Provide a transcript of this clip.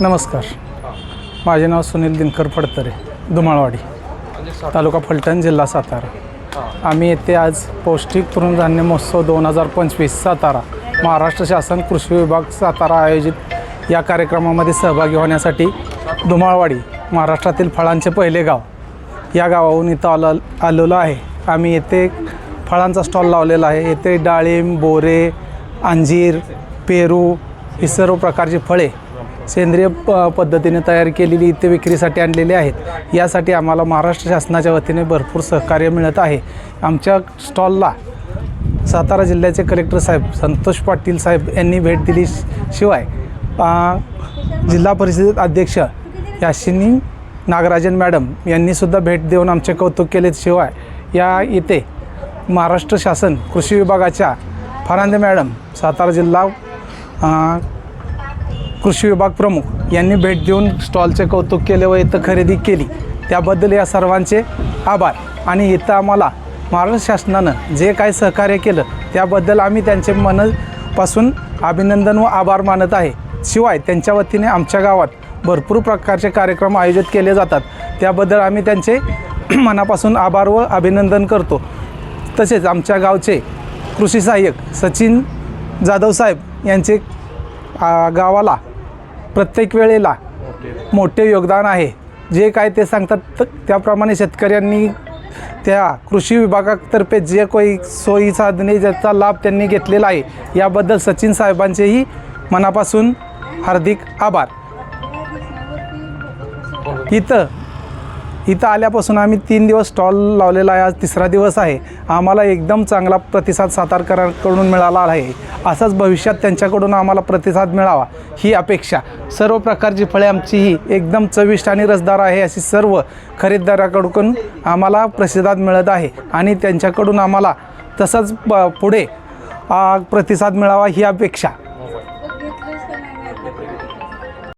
नमस्कार. माझे नाव सुनील दिनकर फडतरे धुमाळवाडी तालुका फलटण जिल्हा सातारा. आम्ही येथे आज पौष्टिक तृणधान्य महोत्सव दोन हजार पंचवीस सातारा महाराष्ट्र शासन कृषी विभाग सातारा आयोजित या कार्यक्रमामध्ये सहभागी होण्यासाठी धुमाळवाडी महाराष्ट्रातील फळांचे पहिले गाव या गावाहून इथं आलो आलेलो आहे. आम्ही येथे फळांचा स्टॉल लावलेला आहे. येथे डाळिंब बोरे अंजीर पेरू ही सर्व प्रकारची फळे सेंद्रिय प पद्धतीने तयार केलेली इथे विक्रीसाठी आणलेली आहेत. यासाठी आम्हाला महाराष्ट्र शासनाच्या वतीने भरपूर सहकार्य मिळत आहे. आमच्या स्टॉलला सातारा जिल्ह्याचे कलेक्टर साहेब संतोष पाटील साहेब यांनी भेट दिली शिवाय जिल्हा परिषदेत अध्यक्ष याशिनी नागराजन मॅडम यांनीसुद्धा भेट देऊन आमचे कौतुक केले. शिवाय या इथे महाराष्ट्र शासन कृषी विभागाच्या फरांदे मॅडम सातारा जिल्हा कृषी विभाग प्रमुख यांनी भेट देऊन स्टॉलचे कौतुक केले व इथं खरेदी केली. त्याबद्दल या सर्वांचे आभार. आणि इथं आम्हाला महाराष्ट्र शासनानं जे काही सहकार्य केलं त्याबद्दल आम्ही त्यांचे मनापासून अभिनंदन व आभार मानत आहे. शिवाय त्यांच्या वतीने आमच्या गावात भरपूर प्रकारचे कार्यक्रम आयोजित केले जातात. त्याबद्दल आम्ही त्यांचे मनापासून आभार व अभिनंदन करतो. तसेच आमच्या गावचे कृषी सहाय्यक सचिन जाधव साहेब यांचे गावाला प्रत्येक वेळेला मोठे. योगदान आहे. जे काय ते सांगतात त्याप्रमाणे शेतकऱ्यांनी त्या कृषी विभागातर्फे जे काही सोयी साधने ज्याचा लाभ त्यांनी घेतलेला आहे याबद्दल सचिन साहेबांचेही मनापासून हार्दिक आभार. इथं इथं आल्यापासून आम्ही तीन दिवस स्टॉल लावलेला आहे. आज तिसरा दिवस आहे. आम्हाला एकदम चांगला प्रतिसाद सातारकरांकडून मिळाला आहे. असाच भविष्यात त्यांच्याकडून आम्हाला प्रतिसाद मिळावा ही अपेक्षा. सर्व प्रकारची फळे आमची ही एकदम चविष्ट आणि रसदार आहे अशी सर्व खरेदीदाराकडून आम्हाला प्रतिसाद मिळत आहे आणि त्यांच्याकडून आम्हाला तसंच प- पुढे प्रतिसाद मिळावा ही अपेक्षा.